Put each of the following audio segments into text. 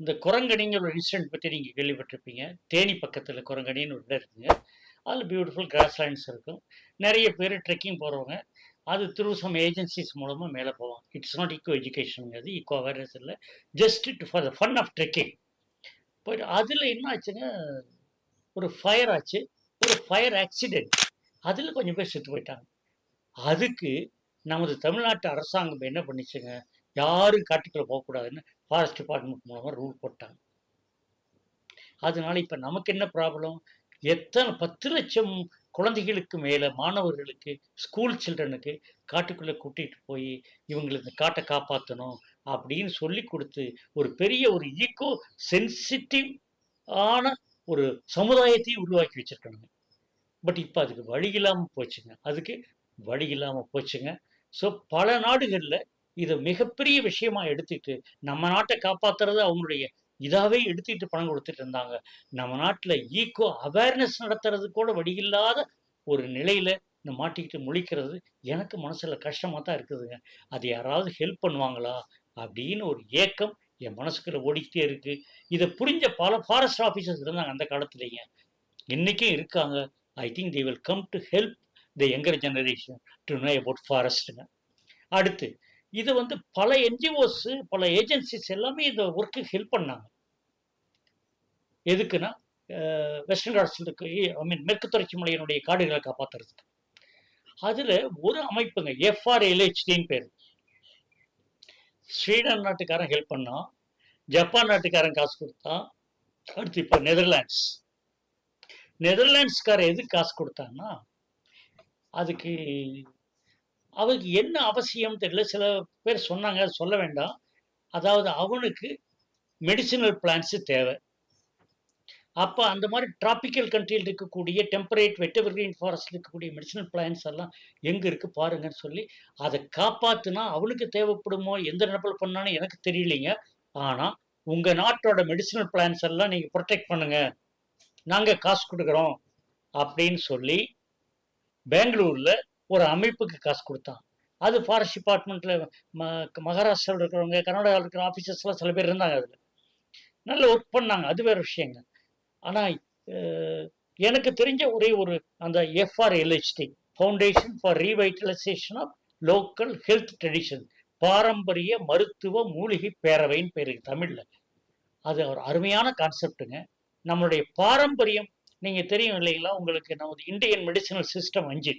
இந்த குரங்கணிங்கிற ஒரு இன்சிடென்ட் பற்றி நீங்கள் கேள்விப்பட்டிருப்பீங்க. தேனி பக்கத்தில் குரங்கணின்னு ஒரு இடம் இருக்குங்க. அதில் பியூட்டிஃபுல் கிராஸ்லேண்ட்ஸ் இருக்கும். நிறைய பேர் ட்ரெக்கிங் போகிறவங்க அது த்ரூ சம் ஏஜென்சிஸ் மூலமாக மேலே போவாங்க. இட்ஸ் நாட் ஈக்கோ எஜுகேஷனுங்கிறது ஈக்கோ அவேர்னஸ் இல்லை. Just it for the fun of trekking போயிட்டு அதில் என்ன ஆச்சுங்க ஒரு ஃபயர் ஆச்சு. ஒரு ஃபயர் ஆக்சிடென்ட் அதில் கொஞ்சம் பேர் செத்து போயிட்டாங்க. அதுக்கு நமது தமிழ்நாட்டு அரசாங்கம் என்ன பண்ணிச்சுங்க? யாரும் காட்டுக்குள்ளே போகக்கூடாதுன்னு ஃபாரஸ்ட் டிபார்ட்மெண்ட் மூலமாக ரூல் போட்டாங்க. அதனால இப்போ நமக்கு என்ன ப்ராப்ளம் எத்தனை பத்து லட்சம் குழந்தைகளுக்கு மேலே மாணவர்களுக்கு ஸ்கூல் சில்ட்ரனுக்கு காட்டுக்குள்ளே கூட்டிகிட்டு போய் இவங்களுக்கு இந்த காட்டை காப்பாற்றணும் அப்படின்னு சொல்லி கொடுத்து ஒரு பெரிய ஒரு ஈக்கோ சென்சிட்டிவ் ஆன ஒரு சமுதாயத்தையும் உருவாக்கி வச்சிருக்கணுங்க பட் இப்போ அதுக்கு வழி இல்லாமல் போச்சுங்க. அதுக்கு வழி இல்லாமல் போச்சுங்க. ஸோ பல நாடுகளில் இதை மிகப்பெரிய விஷயமா எடுத்துக்கிட்டு நம்ம நாட்டை காப்பாத்துறது அவங்களுடைய இதாவே எடுத்துக்கிட்டு பணம் கொடுத்துட்டு இருந்தாங்க. நம்ம நாட்டில் ஈக்கோ அவேர்னஸ் நடத்துறது கூட வழியில்லாத ஒரு நிலையில இந்த மாட்டிக்கிட்டு முழிக்கிறது எனக்கு மனசுல கஷ்டமா தான் இருக்குதுங்க. அது யாராவது ஹெல்ப் பண்ணுவாங்களா அப்படின்னு ஒரு ஏக்கம் என் மனசுக்குள்ள ஓடிக்கிட்டே இருக்கு. இதை புரிஞ்ச பல ஃபாரஸ்ட் ஆஃபீஸர்ஸ் இருந்தாங்க அந்த காலத்துலேங்க. இன்னைக்கும் இருக்காங்க. I think they will come to help the younger generation to know about ஃபாரஸ்ட்டுங்க அடுத்து இது வந்து பல என்ஜிஓஸ் பல ஏஜென்சிஸ் எல்லாமே இந்த ஒர்க்கு ஹெல்ப் பண்ணாங்க. எதுக்குன்னா வெஸ்டர்ன் காட்ஸில் இருக்கு ஐ மீன் மேற்கு தொடர்ச்சி மலையினுடைய காடுகளை காப்பாற்றுறதுக்கு அதில் ஒரு அமைப்புங்க எஃப்ஆர்எல்ஹெச்டின்னு பேர். ஸ்வீடன் நாட்டுக்காரன் ஹெல்ப் பண்ணான் ஜப்பான் நாட்டுக்காரன் காசு கொடுத்தான் அடுத்து இப்போ நெதர்லாண்ட்ஸ் நெதர்லாண்ட்ஸ்காரன் எதுக்கு காசு கொடுத்தான்னா அதுக்கு அவருக்கு என்ன அவசியம் தெரியல. சில பேர் சொன்னாங்க சொல்ல வேண்டாம். அதாவது அவனுக்கு மெடிசினல் பிளான்ஸு தேவை. அப்போ அந்த மாதிரி டிராபிக்கல் கண்ட்ரியில் இருக்கக்கூடிய டெம்பரேட் வெட்டவர்கிரீன் ஃபாரஸ்டில் இருக்கக்கூடிய மெடிசினல் பிளான்ஸ் எல்லாம் எங்கே இருக்குது பாருங்கன்னு சொல்லி அதை காப்பாற்றுனா அவனுக்கு தேவைப்படுமோ எந்த நினைப்பில் பண்ணான்னு எனக்கு தெரியலைங்க. ஆனால் உங்கள் நாட்டோட மெடிசினல் பிளான்ஸ் எல்லாம் நீங்கள் ப்ரொடெக்ட் பண்ணுங்கள் நாங்கள் காசு கொடுக்குறோம் அப்படின்னு சொல்லி பெங்களூரில் ஒரு அமைப்புக்கு காசு கொடுத்தான். அது ஃபாரஸ்ட் டிபார்ட்மெண்ட்டில் ம மகாராஷ்டிராவில் இருக்கிறவங்க கர்நாடகாவில் இருக்கிற ஆஃபீஸர்ஸ்லாம் சில பேர் இருந்தாங்க அதில். நல்ல ஒர்க் பண்ணாங்க. அது வேறு விஷயங்க. ஆனால் எனக்கு தெரிஞ்ச ஒரே ஒரு அந்த FRLHT foundation for revitalisation of local health tradition பாரம்பரிய மருத்துவ மூலிகை பேரவைன்னு பேர் தமிழில். அது ஒரு அருமையான கான்செப்டுங்க நம்மளுடைய பாரம்பரியம் நீங்கள் தெரியும் இல்லைங்களா? உங்களுக்கு நமது இந்தியன் மெடிசினல் சிஸ்டம் அஞ்சு.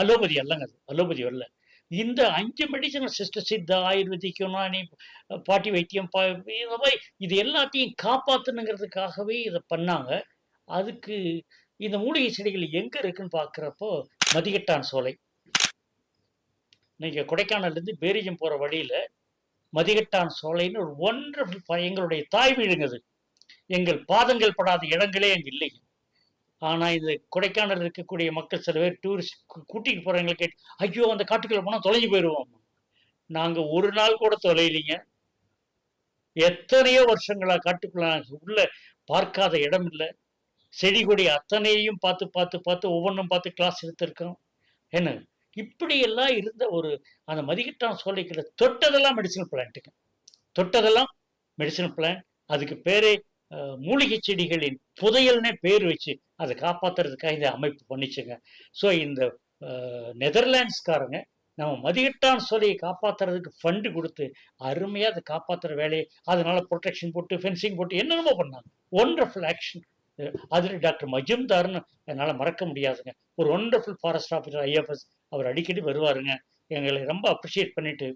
அலோபதி அல்லங்க அது அலோபதி வரல. இந்த அஞ்சு மெடிசனல் சிஸ்டர் சித்த ஆயுர்வேதிக் யுனானி பாட்டி வைத்தியம் பா இந்த மாதிரி இது எல்லாத்தையும் காப்பாற்றணுங்கிறதுக்காகவே இதை பண்ணாங்க. அதுக்கு இந்த மூலிகை செடிகள் எங்கே இருக்குன்னு பார்க்குறப்போ மதிகட்டான் சோலை. நீங்கள் கொடைக்கானல்லேருந்து பேரிஜம் போகிற வழியில் மதிகட்டான் சோலைன்னு ஒரு ஒன்றர்ஃபுல் எங்களுடைய தாய் வீடுங்க எங்கள் பாதங்கள் படாத இடங்களே அங்கே இல்லைங்க. ஆனால் இந்த கொடைக்கானல் இருக்கக்கூடிய மக்கள் சில பேர் டூரிஸ்ட் கூட்டிகிட்டு போகிறவங்களை கேட்டு ஐயோ அந்த காட்டுக்குள்ளே போனால் தொலைஞ்சு போயிடுவோம் நாங்கள் ஒரு நாள் கூட தொலையிலிங்க. எத்தனையோ வருஷங்களா காட்டுக்குள்ள உள்ளே பார்க்காத இடம் இல்லை. செடி கொடி அத்தனையும் பார்த்து பார்த்து பார்த்து ஒவ்வொன்றும் பார்த்து கிளாஸ் எடுத்திருக்கோம். என்ன? இப்படியெல்லாம் இருந்த ஒரு அந்த மதிக்கட்டான் சோலைக்கில் தொட்டதெல்லாம் மெடிசனல் பிளான்ட்டுங்க தொட்டதெல்லாம் மெடிசனல் பிளான் அதுக்கு பேரே மூலிகை செடிகளின் புதையல்னே பேர் வச்சு அதை காப்பாற்றுறதுக்காக இந்த அமைப்பு பண்ணிச்சுங்க. ஸோ இந்த நெதர்லாண்ட்ஸ்காரங்க நம்ம மதிகட்டான் சொல்லியை காப்பாற்றுறதுக்கு ஃபண்டு கொடுத்து அருமையாக அதை காப்பாற்றுற வேலையை அதனால ப்ரொடெக்ஷன் போட்டு ஃபென்சிங் போட்டு என்னென்னமோ பண்ணாங்க. ஒண்டர்ஃபுல் ஆக்ஷன் அதில் டாக்டர் மஜும்தார்னு என்னால் மறக்க முடியாதுங்க. ஒரு ஒண்டர்ஃபுல் ஃபாரஸ்ட் ஆஃபீஸர் ஐஎஃப்எஸ் அவர் அடிக்கடி வருவாருங்க. எங்களை ரொம்ப அப்ரிஷியேட் பண்ணிட்டு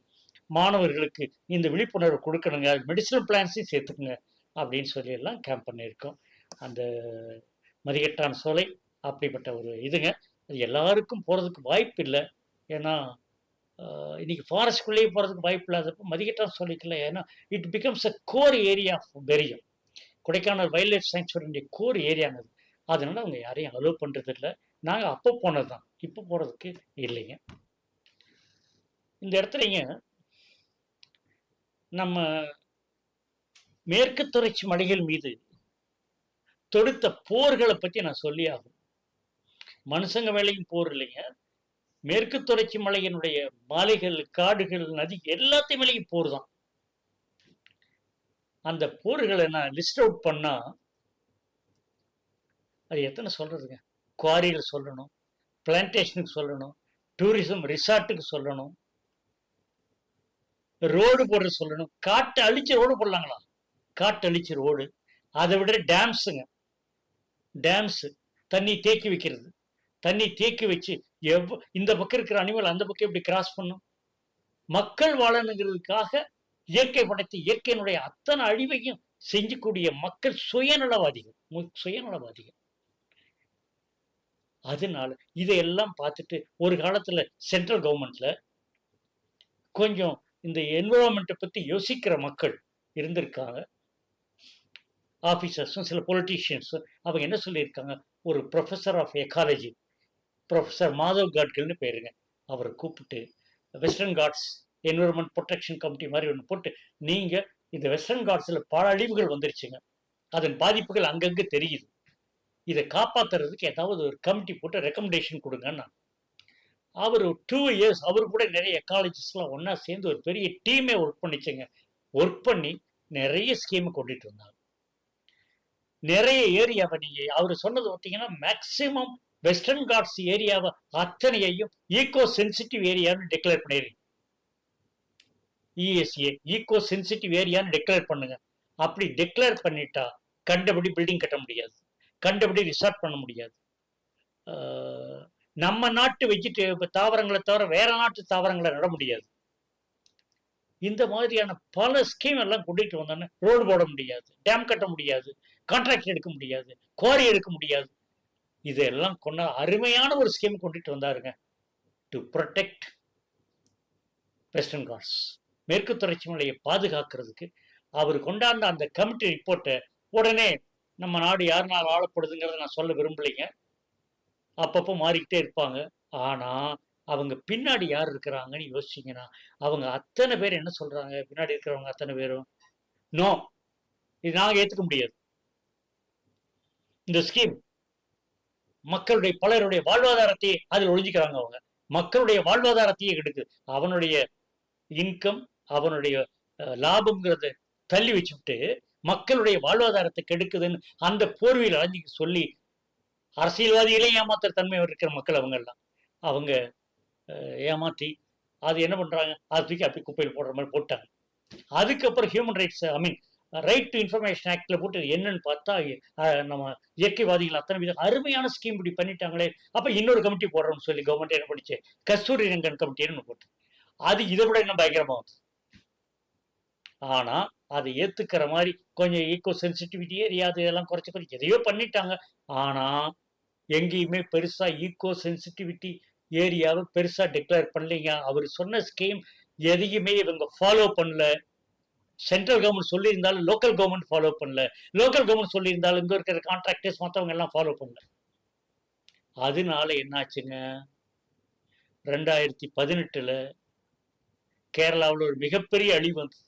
மாணவர்களுக்கு இந்த விழிப்புணர்வு கொடுக்கணுங்க. மெடிசனல் பிளான்ஸையும் சேர்த்துக்குங்க. அப்படின்னு சொல்லியெல்லாம் கேம்ப் பண்ணியிருக்கோம். அந்த மதிகட்டான் சோலை அப்படிப்பட்ட ஒரு இதுங்க. அது எல்லாருக்கும் போகிறதுக்கு வாய்ப்பு இல்லை. ஏன்னா இன்றைக்கி ஃபாரஸ்ட்குள்ளேயே போகிறதுக்கு வாய்ப்பு இல்லாதப்போ மதிகட்டான் சோலைக்குள்ள ஏன்னா it becomes a core area of பெரியம் Kodaikanal wildlife சாங்சுவரியுடைய கோர் ஏரியாங்க அதனால் அவங்க யாரையும் அலோவ் பண்ணுறது இல்லை நாங்கள் அப்போ போனது தான் இப்போ போகிறதுக்கு இல்லைங்க. இந்த இடத்துலங்க நம்ம மேற்கு தொடர்ச்சி மலைகள் மீது தொடுத்த போர்களை பற்றி நான் சொல்லி ஆகும் மனுஷங்க வேலையும் போர் இல்லைங்க. மேற்கு தொடர்ச்சி மலையினுடைய மாலைகள் காடுகள் நதி எல்லாத்தையும் மேலேயும் போர் தான். அந்த போர்களை நான் லிஸ்ட் அவுட் பண்ணா அது எத்தனை சொல்றதுங்க? குவாரியில் சொல்லணும் பிளான்டேஷனுக்கு சொல்லணும் டூரிசம் ரிசார்ட்டுக்கு சொல்லணும் ரோடு போடுற சொல்லணும் காட்டை அழிச்சு ரோடு போடலாங்களா? காட்டழிச்சு ரோடு. அதை விட டேம்ஸுங்க. டேம்ஸு தண்ணி தேக்கி வைக்கிறது. தண்ணி தேக்கி வச்சு எவ் இந்த பக்கம் இருக்கிற அனிமல் அந்த பக்கம் எப்படி கிராஸ் பண்ணும்? மக்கள் வாழணுங்கிறதுக்காக இயற்கை படைத்து இயற்கையினுடைய அத்தனை அழிவையும் செஞ்சக்கூடிய மக்கள் சுயநலவாதிகள். மு- சுயநலவாதிகள். அதனால இதையெல்லாம் பார்த்துட்டு ஒரு காலத்தில் சென்ட்ரல் கவர்மெண்ட்ல கொஞ்சம் இந்த என்விரான்மெண்ட்டை பற்றி யோசிக்கிற மக்கள் இருந்திருக்காங்க. ஆஃபீஸர்ஸும் சில பொலிட்டீஷியன்ஸும் அவங்க என்ன சொல்லியிருக்காங்க? ஒரு professor of ecology professor Madhav காட்கில்னு பேருங்க. அவரை கூப்பிட்டு Western Ghats environment protection committee மாதிரி ஒன்று போட்டு நீங்கள் இந்த வெஸ்டர்ன் காட்ஸில் பல அழிவுகள் வந்துருச்சுங்க. அதன் பாதிப்புகள் அங்கங்கே தெரியுது. இதை காப்பாற்றுறதுக்கு ஏதாவது ஒரு கமிட்டி போட்டு ரெக்கமெண்டேஷன் கொடுங்கன்னா அவர் டூ இயர்ஸ் அவர் கூட நிறைய எக்காலஜிஸ்ட்லாம் ஒன்றா சேர்ந்து ஒரு பெரிய டீமே ஒர்க் பண்ணிச்சுங்க. ஒர்க் பண்ணி நிறைய ஸ்கீமை கொண்டுட்டு வந்தாங்க நிறைய ஏரியாவை நீங்க அவர் சொன்னது பார்த்தீங்கன்னா மேக்சிமம் வெஸ்டர்ன் காட்ஸ் ஏரியாவை அத்தனையையும் ஈகோ சென்சிட்டிவ் ஏரியான்னு டிக்ளேர் பண்ணிடுறீங்க. இஎஸ்ஏ ஈகோ சென்சிட்டிவ் ஏரியான்னு டிக்ளேர் பண்ணுங்க. அப்படி டிக்ளேர் பண்ணிட்டா கண்டபடி பில்டிங் கட்ட முடியாது. கண்டபடி ரிசார்ட் பண்ண முடியாது. நம்ம நாட்டு வெஜிடே தாவரங்களை தவிர வேற நாட்டு தாவரங்களை நட முடியாது. இந்த மாதிரியான பல ஸ்கீம் எல்லாம் கொண்டுட்டு வந்தோன்னு ரோடு போட முடியாது டேம் கட்ட முடியாது கான்ட்ராக்ட் எடுக்க முடியாது குவாரி எடுக்க முடியாது. இதெல்லாம் கொண்ட அருமையான ஒரு ஸ்கீம் கொண்டுட்டு வந்தாருங்க. டு ப்ரொடெக்ட் வெஸ்டர்ன் காட்ஸ் மேற்கு தொடர்ச்சி மலையை பாதுகாக்கிறதுக்கு அவர் கொண்டாந்த அந்த கமிட்டி ரிப்போர்ட்டை உடனே நம்ம நாடு யாருனால ஆளப்படுதுங்கிறத நான் சொல்ல விரும்பலைங்க. அப்பப்போ மாறிக்கிட்டே இருப்பாங்க. ஆனால் அவங்க பின்னாடி யார் இருக்கிறாங்கன்னு யோசிச்சீங்கன்னா அவங்க அத்தனை பேர் என்ன சொல்றாங்க? பின்னாடி இருக்கிறவங்க அத்தனை பேரும் நோ இது நாங்க ஏத்துக்க முடியாது. இந்த ஸ்கீம் மக்களுடைய பலருடைய வாழ்வாதாரத்தையே அதில் ஒழிஞ்சுக்கிறாங்க அவங்க. மக்களுடைய வாழ்வாதாரத்தையே கெடுக்குது அவனுடைய இன்கம் அவனுடைய லாபம்ங்கிறத தள்ளி வச்சுட்டு மக்களுடைய வாழ்வாதாரத்தை கெடுக்குதுன்னு அந்த போர்வையில் அழைஞ்சி சொல்லி அரசியல்வாதிகளே ஏமாத்துற தன்மை இருக்கிற மக்கள் அவங்க எல்லாம் அவங்க ஏமாற்றி அது என்ன பண்ணுறாங்க அது தூக்கி அப்படி குப்பையில் போடுற மாதிரி போட்டாங்க. அதுக்கப்புறம் human rights I mean right to information ஆக்டில் போட்டு என்னன்னு பார்த்தா நம்ம இயற்கைவாதிகள் அத்தனை விதம் அருமையான ஸ்கீம் இப்படி பண்ணிட்டாங்களே அப்போ இன்னொரு கமிட்டி போடுறோம்னு சொல்லி கவர்மெண்ட் என்ன பண்ணிச்சு? கஸ்தூரி ரங்கன் கமிட்டின்னு போட்டு. அது இதை விட இன்னும் பயங்கரமாக வந்து அதை ஏற்றுக்கிற மாதிரி கொஞ்சம் ஈக்கோ சென்சிட்டிவிட்டியே ஏரியா அது இதெல்லாம் குறைச்சி குறைச்சி எதையோ பண்ணிட்டாங்க. ஆனால் எங்கேயுமே பெருசாக ஈக்கோ சென்சிட்டிவிட்டி ஏரியாவை பெருசா டிக்ளேர் பண்ணலீங்க. அவர் சொன்ன ஸ்கீம் எதையுமே இவங்க ஃபாலோ பண்ணல. சென்ட்ரல் கவர்மெண்ட் சொல்லியிருந்தாலும் லோக்கல் கவர்மெண்ட் ஃபாலோ பண்ணல. லோக்கல் கவர்மெண்ட் சொல்லியிருந்தாலும் இங்கே இருக்கிற கான்ட்ராக்டர்ஸ் மற்றவங்க எல்லாம் ஃபாலோ பண்ணல. அதனால என்னாச்சுங்க? ரெண்டாயிரத்தி பதினெட்டில் கேரளாவில் ஒரு மிகப்பெரிய அழிவு வந்தது.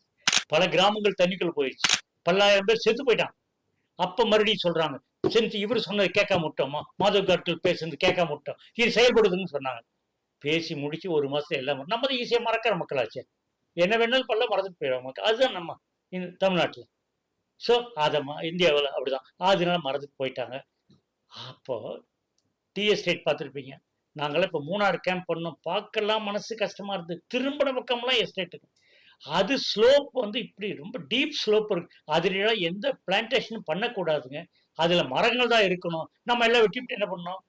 பல கிராமங்கள் தண்ணிக்குள்ள போயிடுச்சு பல்லாயிரம் பேர் செத்து போயிட்டாங்க. அப்போ மறுபடியும் சொல்கிறாங்க செஞ்சு இவர் சொன்னது கேட்காம விட்டோமா? மாதவ் கார்கில் பேசுனது கேட்காம விட்டோம். இது செயல்படுதுன்னு சொன்னாங்க. பேசி முடிச்சு ஒரு மாசம் எல்லாம் நம்ம தான் ஈஸியாக மறக்கிற மக்களாச்சே. என்ன வேணாலும் பல்ல மறந்துட்டு போயிடுவோம் மக்கள். அதுதான் நம்ம இந்த தமிழ்நாட்டில். ஸோ அதை இந்தியாவில் அப்படிதான். அதனால மறந்துட்டு போயிட்டாங்க. அப்போ டீ எஸ்டேட் பார்த்துருப்பீங்க. நாங்களாம் இப்போ மூணாறு கேம்ப் பண்ணோம். பார்க்கலாம் மனசு கஷ்டமா இருந்து. திரும்பின பக்கம்லாம் எஸ்டேட்டுக்கு அது ஸ்லோப் வந்து இப்படி ரொம்ப டீப் ஸ்லோப் இருக்கு. அதுலாம் எந்த பிளான்டேஷனும் பண்ணக்கூடாதுங்க. அதுல மரங்கள் தான் இருக்கணும். நம்ம எல்லாம் வெட்டிவிட்டு என்ன பண்ணோம்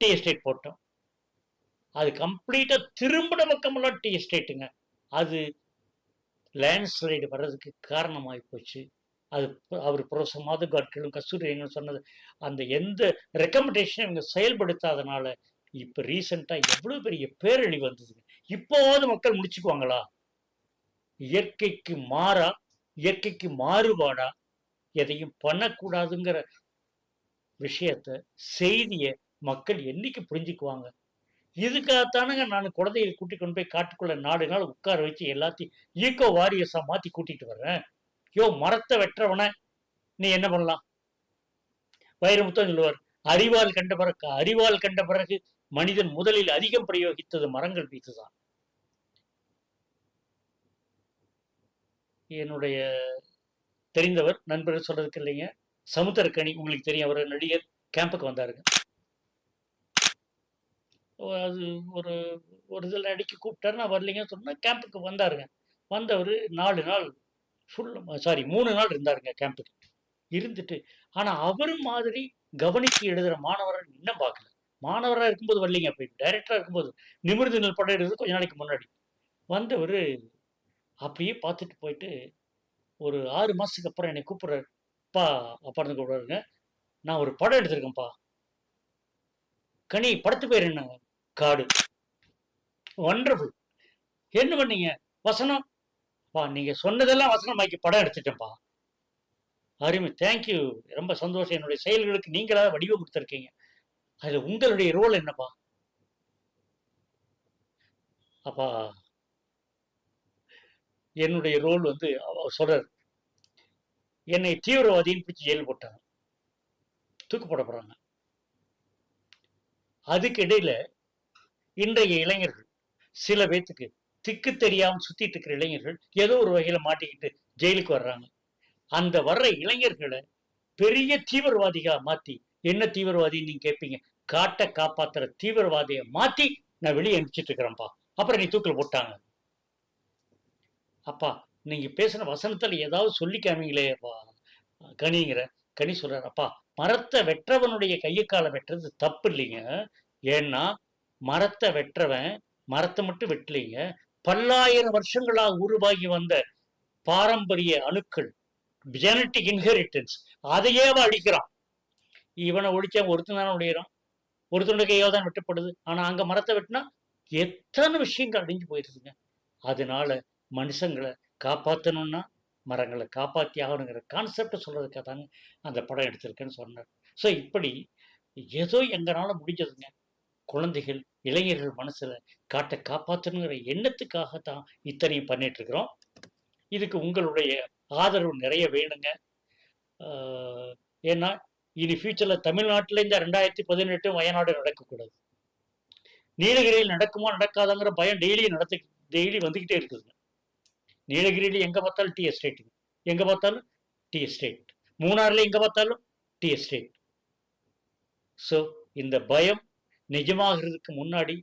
டீ எஸ்டேட் போட்டோம். அது கம்ப்ளீட்டா திரும்பின பக்கமெல்லாம் டீ எஸ்டேட்டுங்க. அது லேண்ட்ஸ்லைடு வர்றதுக்கு காரணமாகி போச்சு. அது அவர் ப்ரொஃபசர் மாதவ் காட்கிலும் கஸ்தூரி சொன்னது அந்த எந்த ரெக்கமெண்டேஷனும் இவங்க செயல்படுத்தாதனால இப்போ ரீசெண்டாக எவ்வளோ பெரிய பேரழிவு வந்ததுங்க. இப்போவாவது மக்கள் முடிச்சுக்குவாங்களா? இயற்கைக்கு மாறா இயற்கைக்கு மாறுபாடா? எதையும் பண்ணக்கூடாதுங்கிற விஷயத்த செய்தியை மக்கள் என்னைக்கு புரிஞ்சுக்குவாங்க? இதுக்காகத்தானுங்க நான் குழந்தையை கூட்டி கொண்டு போய் காட்டுக்குள்ள நாலு நாள் உட்கார வச்சு எல்லாத்தையும் ஈக்கோ வாரியர்ஸா மாத்தி கூட்டிட்டு வர்றேன். யோ மரத்தை வெட்டுறவன நீ என்ன பண்ணலாம்? வைரமுத்தம் சொல்லுவார் அறிவால் கண்ட பிறகு அறிவால் கண்ட பிறகு மனிதன் முதலில் அதிகம் பிரயோகித்தது மரங்கள் மீதுதான். என்னுடைய தெரிந்தவர் நண்பர் சொல்றதுக்கு இல்லைங்க. சமுத்திரக்கணி உங்களுக்கு தெரியும் அவர் நடிகர். கேம்புக்கு வந்தாருங்க. அது ஒரு ஒரு இதில் நடிக்க கூப்பிட்டாரு நான் வரலைங்கன்னு சொன்னேன் கேம்புக்கு வந்தாருங்க. வந்தவர் நாலு நாள் ஃபுல் சாரி மூணு நாள் இருந்தாருங்க கேம்புக்கு இருந்துட்டு ஆனால் அவர் மாதிரி கவனித்து எழுதுகிற மாணவரை இன்னும் பார்க்கல. மாணவராக இருக்கும்போது வரலைங்க அப்போ டைரக்டராக இருக்கும்போது. நிமிர்ந்து நெல் படம் எடுத்தது கொஞ்ச நாளைக்கு முன்னாடி. வந்தவர் அப்படியே பார்த்துட்டு போயிட்டு ஒரு ஆறு மாதத்துக்கு அப்புறம் என்னை கூப்பிட்றப்பா அப்பா அப்பான்னு கூப்பிட்றாருங்க. நான் ஒரு படம் எடுத்திருக்கேன்ப்பா. கனி படத்து பேர் என்ன? காடு. ஒண்டர்ஃபுல் என்ன பண்ணீங்க? வசனம். பா நீங்கள் சொன்னதெல்லாம் வசனமாக்கி படம் எடுத்துட்டேன்ப்பா. அருமை. தேங்க்யூ ரொம்ப சந்தோஷம். என்னுடைய செயல்களுக்கு நீங்களாக வடிவம் கொடுத்துருக்கீங்க. அதில் உங்களுடைய ரோல் என்னப்பா? அப்பா என்னுடைய ரோல் வந்து அவ என்னை தீவிரவாதின்னு பிடிச்சி ஜெயில் போட்டாங்க. தூக்கு போட போறாங்க அதுக்கு இடையில இன்றைய இளைஞர்கள் சில பேர்த்துக்கு திக்கு தெரியாமல் சுத்திட்டு இருக்கிற இளைஞர்கள் ஏதோ ஒரு வகையில மாட்டிக்கிட்டு ஜெயிலுக்கு வர்றாங்க. அந்த வர்ற இளைஞர்களை பெரிய தீவிரவாதிகா மாத்தி என்ன தீவிரவாதின்னு நீங்க கேட்பீங்க காட்டை காப்பாத்துற தீவிரவாதியை மாத்தி நான் வெளியே அனுப்பிச்சிட்டு இருக்கிறேன்ப்பா. அப்புறம் நீ தூக்கில் போட்டாங்க. அப்பா நீங்க பேசின வசனத்துல ஏதாவது சொல்லி காமிங்களேப்பா கனிங்கிற கனி சொல்கிறார் அப்பா மரத்தை வெற்றவனுடைய கையை காலை வெட்டுறது தப்பு இல்லைங்க. ஏன்னா மரத்தை வெற்றவன் மரத்தை மட்டும் வெட்டலைங்க. பல்லாயிரம் வருஷங்களாக உருவாகி வந்த பாரம்பரிய அணுக்கள் ஜெனட்டிக் இன்ஹெரிட்டன்ஸ் அதையே அழிக்கிறான். இவனை ஒழிச்சா ஒருத்தன் தானே ஒழியிறான். ஒருத்தனுடைய கையோ தான் வெட்டப்படுது. ஆனா அங்க மரத்தை வெட்டினா எத்தனை விஷயங்கள் அழிஞ்சு போயிருதுங்க அதனால மனுஷங்களை காப்பாற்றணும்னா மரங்களை காப்பாற்றி ஆகணுங்கிற கான்செப்டை சொல்கிறதுக்காக தாங்க அந்த படம் எடுத்திருக்கேன்னு சொன்னார். ஸோ இப்படி ஏதோ எங்களால் முடிஞ்சதுங்க. குழந்தைகள் இளைஞர்கள் மனசில் காட்டை காப்பாற்றணுங்கிற எண்ணத்துக்காக தான் இத்தனையும் பண்ணிகிட்ருக்குறோம் இருக்கிறோம் இதுக்கு உங்களுடைய ஆதரவு நிறைய வேணுங்க. ஏன்னா இனி ஃபியூச்சரில் தமிழ்நாட்டில் இந்த ரெண்டாயிரத்தி பதினெட்டு வயநாடு நடக்கக்கூடாது. நீலகிரியில் நடக்குமா நடக்காதாங்கிற பயம் டெய்லி நடத்து டெய்லி வந்துக்கிட்டே இருக்குதுங்க. நீலகிரியில் எங்க பார்த்தாலும் டி எஸ்டேட் எங்க பார்த்தாலும் டி எஸ்டேட் மூணாறுல எங்க பார்த்தாலும் டி எஸ்டேட் ஸோ இந்த பயம் நிஜமாகிறதுக்கு முன்னாடி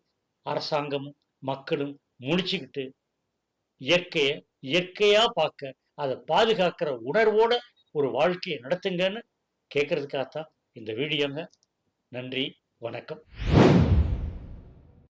அரசாங்கமும் மக்களும் முடிச்சுக்கிட்டு இயற்கையை இயற்கையா பார்க்க அதை பாதுகாக்கிற உணர்வோட ஒரு வாழ்க்கையை நடத்துங்கன்னு கேட்கறதுக்காகத்தான் இந்த வீடியோங்க. நன்றி வணக்கம்.